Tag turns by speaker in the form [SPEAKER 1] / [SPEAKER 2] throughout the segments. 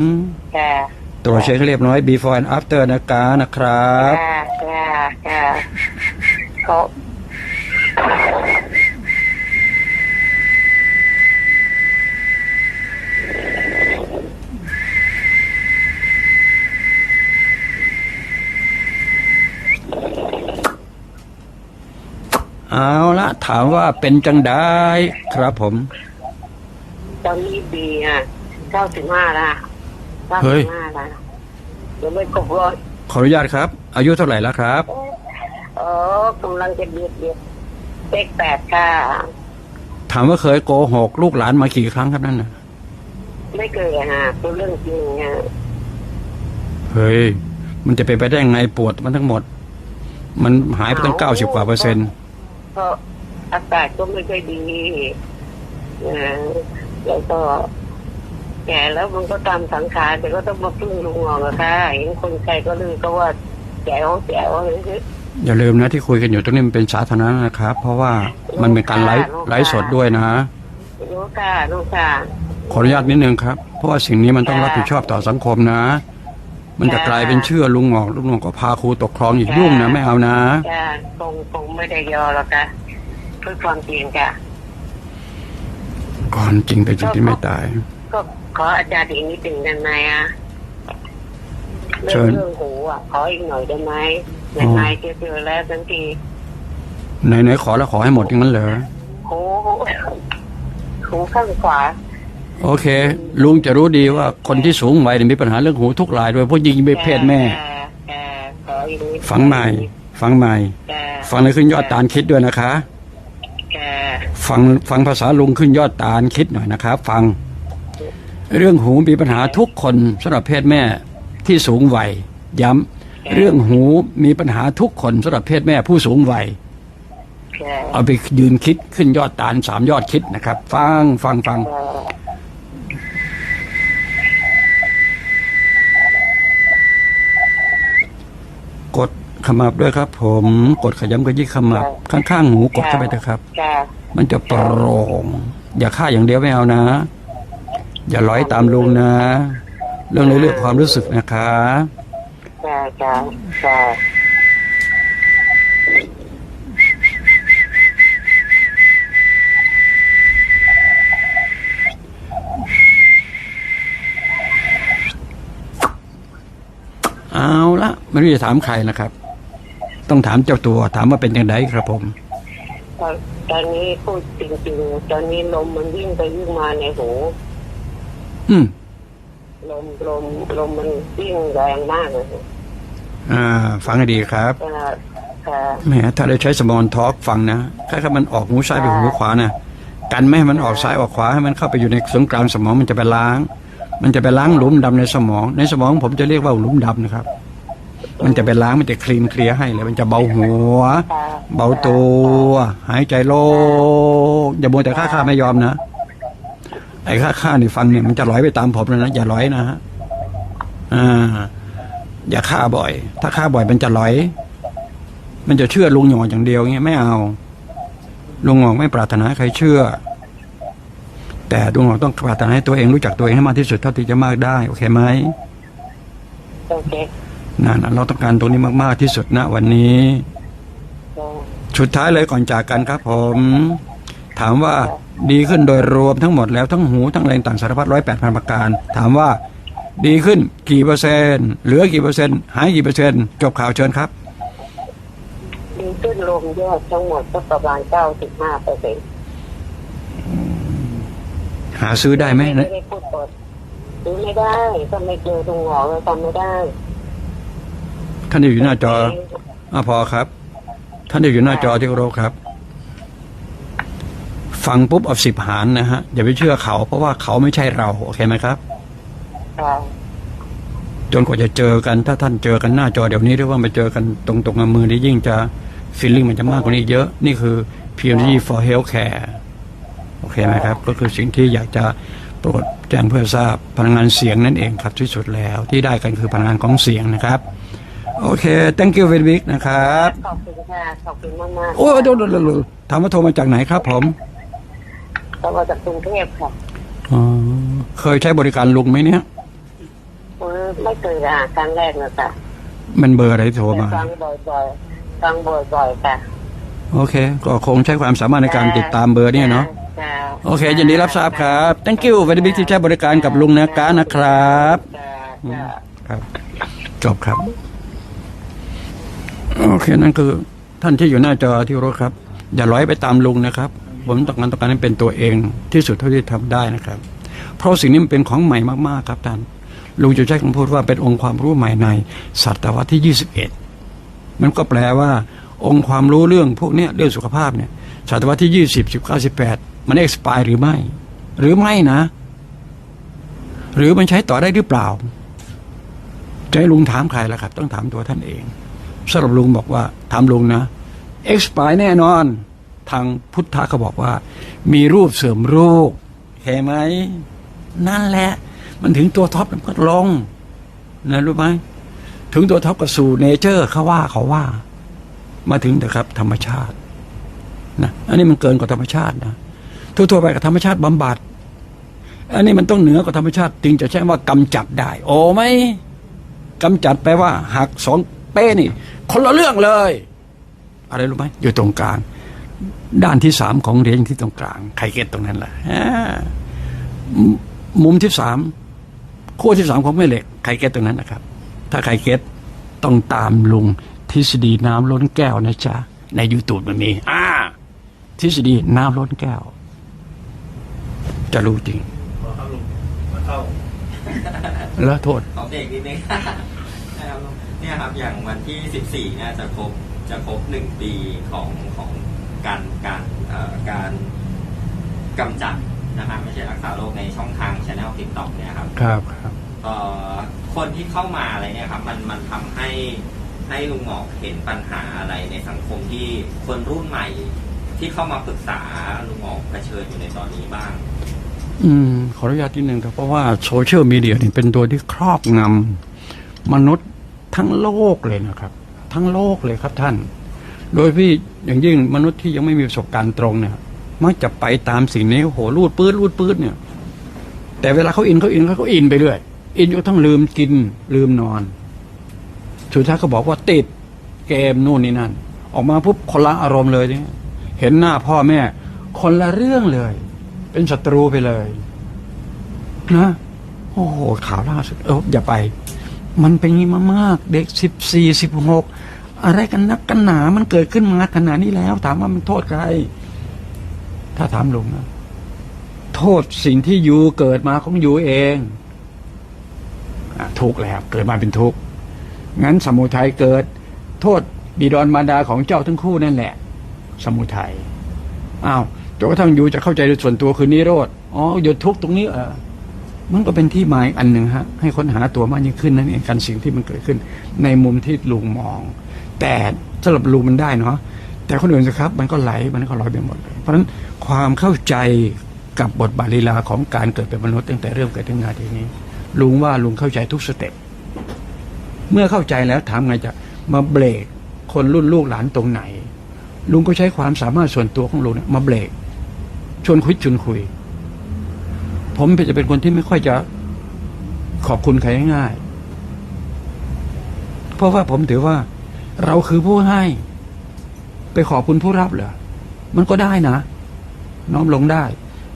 [SPEAKER 1] อืม
[SPEAKER 2] จ้า
[SPEAKER 1] ตรวจเช็คให้เรียบร้อย before and after นะคะนะครับ
[SPEAKER 2] จ้าจ้าจ้าเขา
[SPEAKER 1] เอาละถามว่าเป็นจังได้ครับผม
[SPEAKER 2] ตอนนี้ดีอะเก้าสิบห้าละ เก้า
[SPEAKER 1] เฮ้
[SPEAKER 2] สิ
[SPEAKER 1] ย
[SPEAKER 2] บห้าละเดี๋ยวไม่ครบร้อย
[SPEAKER 1] ขออนุญาตครับ อายุเท่าไหร่แล้วครับ
[SPEAKER 2] เออกำลังจะเบียดเบียดเลขแปดค่ะ
[SPEAKER 1] ถามว่าเคยโกหกลูกหลานมากี่ครั้งครับนั่นนะ
[SPEAKER 2] ไม่เคยฮะเป็นเรื่องจริงอะ
[SPEAKER 1] เฮ้ย มันจะเป็นไปได้ยังไงปวดมันทั้งหมด มันหายไปตั้งเก้าสิบกว่าเปอร์เซ็นต์
[SPEAKER 2] เพราะอากาศก็ไม่ค่อยดีนะแล้วก็ แก่แล้วมันก็ตามสังขารแต่ก็ต้องมาพึ่งลุงหงอกอะค่ะเห็นคนใครก็ลือก็ว่าแจ๋วแจ๋วเลย
[SPEAKER 1] อย่าลืมนะที่คุยกันอยู่ตรงนี้มันเป็นสาธารณะนะครับ เพราะว่ามันเป็นการไลฟ์ไลฟ์สดด้วยนะ
[SPEAKER 2] รู้ค่ะรู้ค่ะ
[SPEAKER 1] ขออนุญาตนิดนึงครับ เพราะว่าสิ่งนี้มันต้องรับผิดชอบต่อสังคมนะ มันจะกลายเป็นเชื่อลุงหงอกลุงหงอกก็พาครูตกคลองอีกยุ่งนะไม่เอานะ
[SPEAKER 2] จ้าคงคงไม่ได้ยอหรอกค่ะเพื่อความจริงค่ะ
[SPEAKER 1] ก่อนจริงเป็นสิ่งที่ไม่ตาย
[SPEAKER 2] ก็ ขออาจารย์อีกนิดหนึ่งได้ไหมอะ
[SPEAKER 1] เชิ
[SPEAKER 2] เรื่อง
[SPEAKER 1] ญ
[SPEAKER 2] เรื่องหูอะขออีกหน่อยได้ไหมยังไงเจอเจอแล้วทันที
[SPEAKER 1] ไหนไหนๆขอแล้วขอให้หมดอย่างนั้นเหรอ
[SPEAKER 2] หูหูข้างขวา
[SPEAKER 1] โอเค ลุงจะรู้ดีว่าคนที่สูงวัยเนี่ยมีปัญหาเรื่องหูทุกรายด้วยเพราะยิงไปเพศแม่
[SPEAKER 2] จ้าขออีกนิด
[SPEAKER 1] ฟังใหม่ฟังใหม่
[SPEAKER 2] จ้า
[SPEAKER 1] ฟังเลยขึ้นยอดตาลคิดด้วยนะคะ
[SPEAKER 2] จ้า
[SPEAKER 1] ฟังฟังภาษาลุงขึ้นยอดตาลคิดหน่อยนะครับ ฟัง เรื่องหูมีปัญหาทุกคนสำหรับเพศแม่ที่สูงวัยย้ำเรื่องหูมีปัญหาทุกคนสำหรับเพศแม่ผู้สูงวัย
[SPEAKER 2] จ้า
[SPEAKER 1] เอาไปยืนคิดขึ้นยอดตาลสามยอดคิดนะครับ ฟังฟังฟัง
[SPEAKER 2] จ้า
[SPEAKER 1] กดขมับด้วยครับ ผมกดขยำกระยิกขมับ ข้างๆหูกดเข้าไปนะครับ
[SPEAKER 2] จ้า
[SPEAKER 1] มันจะโปร่งอย่าฆ่าอย่างเดียวไม่เอานะ อย่าร้อยตามลุงนะ เรื่องเรื่องความรู้สึกนะคะ
[SPEAKER 2] จ้าจ้าจ้า
[SPEAKER 1] เอาละไม่รู้จะถามใครนะครับ ต้องถามเจ้าตัวถามว่าเป็นยังไงครับผม
[SPEAKER 2] ตอนตอนนี้พูดจริงๆ ตอนนี้ลมมันวิ่งไปวิ่งมาในหู
[SPEAKER 1] อืม
[SPEAKER 2] ลมลมลมมันวิ่งแรงมากเลย
[SPEAKER 1] อ่า ฟังให้ดีครับ
[SPEAKER 2] ค่ะค่ะ
[SPEAKER 1] แหมถ้าได้ใช้สมองทอล์กฟังนะแค่ถ้ามันออกหูซ้ายไปหูขวานะกันไม่ให้มันออกซ้ายออกขวาให้มันเข้าไปอยู่ในศูนย์กลางสมองมันจะไปล้าง มันจะไปล้างหลุมดำในสมอง ในสมองผมจะเรียกว่าหลุมดำนะครับ มันจะไปล้างมันจะคลีนเคลียร์ให้เลยมันจะเบาหัว
[SPEAKER 2] ค่ะ
[SPEAKER 1] เบาตัว หายใจโล่งอย่ามัวแต่ค่าค่าไม่ยอมนะ ไอ้ค่าค่านี่ฟังเนี่ยมันจะลอยไปตามผมเลยนะอย่าลอยนะฮะอ่า อย่าฆ่าบ่อย ถ้าฆ่าบ่อยมันจะลอย มันจะเชื่อลุงหยองอย่างเดียวเงี้ยไม่เอา ลุงหยองไม่ปรารถนาให้ใครเชื่อ แต่ลุงหยองต้องปรารถนาให้ตัวเองรู้จักตัวเองให้มากที่สุดเท่าที่จะมากได้ โอเคไหม
[SPEAKER 2] โอเค
[SPEAKER 1] นั่นน่ะเราต้องการตรงนี้มาก ๆ ที่สุดนะวันนี้
[SPEAKER 2] ค่ะ
[SPEAKER 1] สุดท้ายเลยก่อนจากกันครับผม ถามว่าดีขึ้นโดยรวมทั้งหมดแล้วทั้งหูทั้งแรงต่างสารพัดร้อยแปดพันประการ ถามว่าดีขึ้นกี่เปอร์เซ็นต์เหลือกี่เปอร์เซ็นต์หายกี่เปอร์เซ็นต์จบข่าวเชิญครับ
[SPEAKER 2] ดีขึ้นลงยอดทั้งหมดก็ประมาณเก้าสิบห้าเปอร์เซ็นต์
[SPEAKER 1] หาซื้อได้ไหม
[SPEAKER 2] ไม่ได้พูดปดซื้อไม่ได้ก็ไม่เจอตรงหงอเลยทำไม่ได้
[SPEAKER 1] ท่านที่อยู่หน้าจออะพอครับ ท่านที่อยู่หน้าจอที่เคารพครับ ฟังปุ๊บเอาสิบหารนะฮะอย่าไปเชื่อเขา เพราะว่าเขาไม่ใช่เราโอเคไหมครับ
[SPEAKER 2] ค่ะ
[SPEAKER 1] จนกว่าจะเจอกัน ถ้าท่านเจอกันหน้าจอเดี๋ยวนี้หรือว่ามาเจอกันตรงตรงๆกับมือนี่ยิ่งจะฟีลลิ่งมันจะมากกว่านี้เยอะ นี่คือ PNG for Healthcare โอเคไหมครับ ก็คือสิ่งที่อยากจะโปรดแจ้งเพื่อทราบพลังงานเสียงนั่นเองครับที่สุดแล้วที่ได้กันคือพลังงานของเสียงนะครับ โอเค thank you very much นะครับ
[SPEAKER 2] ขอบคุณค่ะขอบคุณมากมาก
[SPEAKER 1] โอ้ยเดี๋ยวเดี๋ยวเดี๋ยวเดี๋ยวถามว่าโทรมาจากไหนครับผม
[SPEAKER 2] ก็มาจากกรุงเทพค่ะ
[SPEAKER 1] อ๋อเคยใช้บริการลุงไหมเนี่ย
[SPEAKER 2] ไม่เคยอ่านครั้งแรกนะคะ
[SPEAKER 1] มันเบอร์อะไรโทร
[SPEAKER 2] แต่
[SPEAKER 1] มา
[SPEAKER 2] ฟังบ่อยๆฟังบ่อยๆค่ะ
[SPEAKER 1] โอเค ก็คงใช้ความสามารถในการติดตามเบอร์เนี่ยเนาะ
[SPEAKER 2] จ้
[SPEAKER 1] โอเคยินดีรับทราบครับ thank you very big ที่ใช้บริการกับลุงนะกานะครับ
[SPEAKER 2] จ้าจ้า
[SPEAKER 1] ครับ จบครับ โอเค นั่นคือท่านที่อยู่หน้าจอที่รถครับ อย่าร้อยไปตามลุงนะครับ ผมต้องการต้องการให้เป็นตัวเองที่สุดเท่าที่ทำได้นะครับ เพราะสิ่งนี้มันเป็นของใหม่มากๆครับท่านลุงจะใช้คำพูดว่าเป็นองค์ความรู้ใหม่ในศตวรรษที่ 21 มันก็แปลว่าองค์ความรู้เรื่องพวกนี้เรื่องสุขภาพเนี่ยศตวรรษที่ 20 19 18 มันเอ็กซ์ปายหรือไม่ หรือไม่นะ หรือมันใช้ต่อได้หรือเปล่าจะให้ลุงถามใครล่ะครับ ต้องถามตัวท่านเองสำหรับลุงบอกว่าถามลุงนะ expire แน่นอน ทางพุทธะเขาบอกว่า มีรูปเสริมรูปเห็นไหมนั่นแหละ มันถึงตัวท็อปมันก็ลงนะรู้ไหมถึงตัวท็อปก็สู่เนเจอร์เขาว่าเขาว่า มาถึงเถอะครับ ธรรมชาตินะอันนี้มันเกินกว่าธรรมชาตินะทั่วๆไปกับธรรมชาติบำบัด อันนี้มันต้องเหนือกว่าธรรมชาติจึงจะใช้ว่ากำจัดได้ โอ้ไหมกำจัดแปลว่าหักสองเป้นี่ คนละเรื่องเลย อะไรรู้ไหมอยู่ตรงกลาง ด้านที่สามของเหรียญที่ตรงกลางไข่เก็ตตรงนั้นแหละอ่ามุมมุมที่สามขั้วที่สามของแม่เหล็กไข่เก็ตตรงนั้นนะครับ ถ้าไข่เก็ตต้องตามลุงทฤษฎีน้ำล้นแก้วนะจ๊ะในยูทูบมันมีอ่าทฤษฎีน้ำล้นแก้ว จะรู้จริง
[SPEAKER 3] ขอเข้าลุงมาเข้า
[SPEAKER 1] แล้วโทษ
[SPEAKER 4] ขอเบรกนิดนึงนะครับเนี่ยครับอย่างวันที่14เนี่ยจะครบจะครบหนึ่งปีของของการการเอ่อการ กำจัดนะครับไม่ใช่รักษาโรคในช่องทางช anel TikTok เนี่ยครับ
[SPEAKER 1] ครับครับ
[SPEAKER 4] เอ่อคนที่เข้ามาอะไรเนี่ยครับมันมันทำให้ให้ลุงหมอกเห็นปัญหาอะไรในสังคมที่คนรุ่นใหม่ที่เข้ามาปรึกษาลุงหมอกเผชิญอยู่ในตอนนี้บ้าง
[SPEAKER 1] อืมขออนุญาตนิดนึงครับเพราะว่าโซเชียลมีเดียนี่เป็นตัวที่ครอบงำมนุษย์ทั้งโลกเลยนะครับ ทั้งโลกเลยครับท่าน โดยพี่อย่างยิ่งมนุษย์ที่ยังไม่มีประสบการณ์ตรงเนี่ย มักจะไปตามสิ่งนี้โอ้โหรูดปื้ดรูดปื้ดเนี่ย แต่เวลาเขาอินเขาอินเขาก็อินไปเรื่อยอินจนกระทั้งลืมกินลืมนอนสุดท้ายเขาบอกว่าติดเกมนู่นนี่นั่น ออกมาปุ๊บคนละอารมณ์เลยเนี่ยเห็นหน้าพ่อแม่ คนละเรื่องเลย เป็นศัตรูไปเลย นะโอ้โหข่าวล่าสุดเอออย่าไป มันเป็นงี้มามาก เด็กสิบสี่สิบหกอะไรกันนักกันหนามันเกิดขึ้นมาขนาดนี้แล้ว ถามว่ามันโทษใคร ถ้าถามลุงนะโทษสิ่งที่ยูเกิดมาของยูเองอทุกข์แล้วเกิดมาเป็นทุกข์งั้นสมุทัยเกิด โทษบิดอนมารดาของเจ้าทั้งคู่นั่นแหละ สมุทัยอ้าวจนกระทั่งยูจะเข้าใจโดยส่วนตัวคือนิโรธอ๋อหยุดทุกข์ตรงนี้เออมันก็เป็นที่หมายอันหนึ่งฮะ ให้ค้นหาตัวมากยิ่งขึ้นนั่นเองการสิ่งที่มันเกิดขึ้น ในมุมที่ลุงมอง แต่สำหรับลุงมันได้เนาะแต่คนอื่นสิครับ มันก็ไหลมันก็ลอยไปหมดเลยเพราะฉะนั้น ความเข้าใจกับบทบาทลีลาของการเกิดเป็นมนุษย์ตั้งแต่เริ่มเกิดถึงนาทีนี้ ลุงว่าลุงเข้าใจทุกสเต็ปเมื่อเข้าใจแล้วถามไงจะมาเบรกคนรุ่นลูกหลานตรงไหน ลุงก็ใช้ความสามารถส่วนตัวของลุงเนี่ยมาเบรกชวนคุยชวนคุย ผมจะเป็นคนที่ไม่ค่อยจะขอบคุณใครง่ายเพราะว่าผมถือว่า เราคือผู้ให้ ไปขอบคุณผู้รับเหรอมันก็ได้นะ น้อมลงได้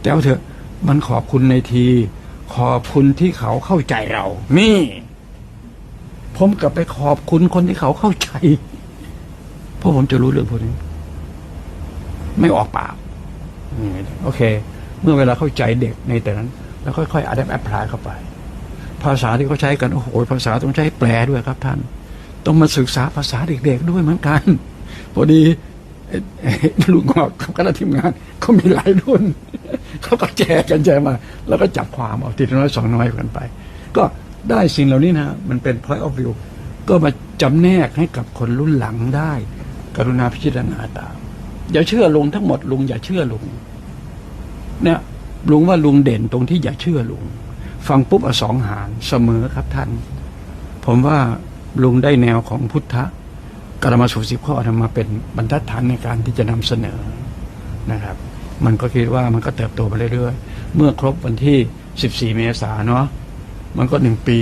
[SPEAKER 1] แต่เอาเถอะมันขอบคุณในที ขอบคุณที่เขาเข้าใจเรา นี่ผมกลับไปขอบคุณคนที่เขาเข้าใจ เพราะผมจะรู้เรื่องพวกนี้ ไม่ออกปากโอเค เมื่อเวลาเข้าใจเด็กในแต่นั้น แล้วค่อยๆอัดแอปพลายเข้าไป ภาษาที่เขาใช้กัน โอ้โห ภาษาต้องใช้แปลด้วยครับท่าน ต้องมาศึกษาภาษาเด็กๆด้วยเหมือนกัน พอดี ลุงงอกกับคณะทีมงานเขามีหลายรุ่นเขาก็แจกกันแจกมา แล้วก็จับความเอาทีละน้อยสองน้อยกันไป ก็ได้สิ่งเหล่านี้นะมันเป็น point of view ก็มาจำแนกให้กับคนรุ่นหลังได้ กรุณาพิจารณาตาม อย่าเชื่อลุงทั้งหมดลุงอย่าเชื่อลุงเนี่ยลุงว่าลุงเด่นตรงที่อย่าเชื่อลุง ฟังปุ๊บเอาสองหารเสมอครับท่าน ผมว่าลุงได้แนวของพุทธะ กรรมสูตรสิบข้อนำมาเป็นบรรทัดฐานในการที่จะนำเสนอนะครับ มันก็คิดว่ามันก็เติบโตไปเรื่อยๆ เมื่อครบวันที่ 14 เมษาเนาะมันก็หนึ่งปี